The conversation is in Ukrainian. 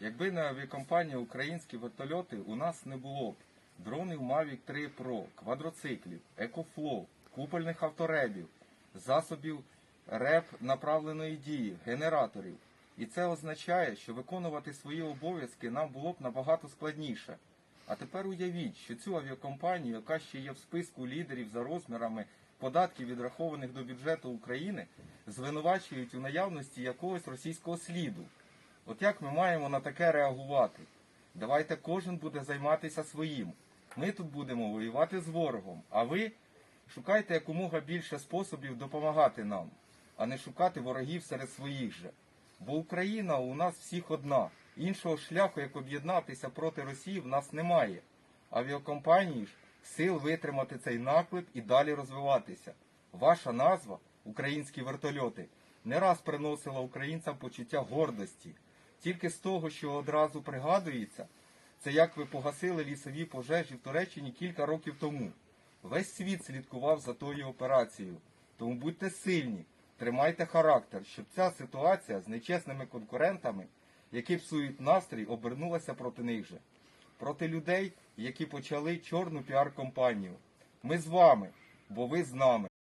Якби не авіакомпанія українські вертольоти, у нас не було б дронів Mavic 3 Pro, квадроциклів, екофлоу, купольних авторебів, засобів РЕП направленої дії, генераторів. І це означає, що виконувати свої обов'язки нам було б набагато складніше. А тепер уявіть, що цю авіакомпанію, яка ще є в списку лідерів за розмірами податків, відрахованих до бюджету України, звинувачують у наявності якогось російського сліду. От як ми маємо на таке реагувати? Давайте кожен буде займатися своїм. Ми тут будемо воювати з ворогом, а ви шукайте якомога більше способів допомагати нам, а не шукати ворогів серед своїх же. Бо Україна у нас всіх одна. Іншого шляху, як об'єднатися проти Росії, в нас немає. Авіакомпанії ж сил витримати цей наклеп і далі розвиватися. Ваша назва, українські вертольоти, не раз приносила українцям почуття гордості. Тільки з того, що одразу пригадується, це як ви погасили лісові пожежі в Туреччині кілька років тому. Весь світ слідкував за тою операцією. Тому будьте сильні, тримайте характер, щоб ця ситуація з нечесними конкурентами, які псують настрій, обернулася проти них же. Проти людей, які почали чорну піар-компанію. Ми з вами, бо ви з нами.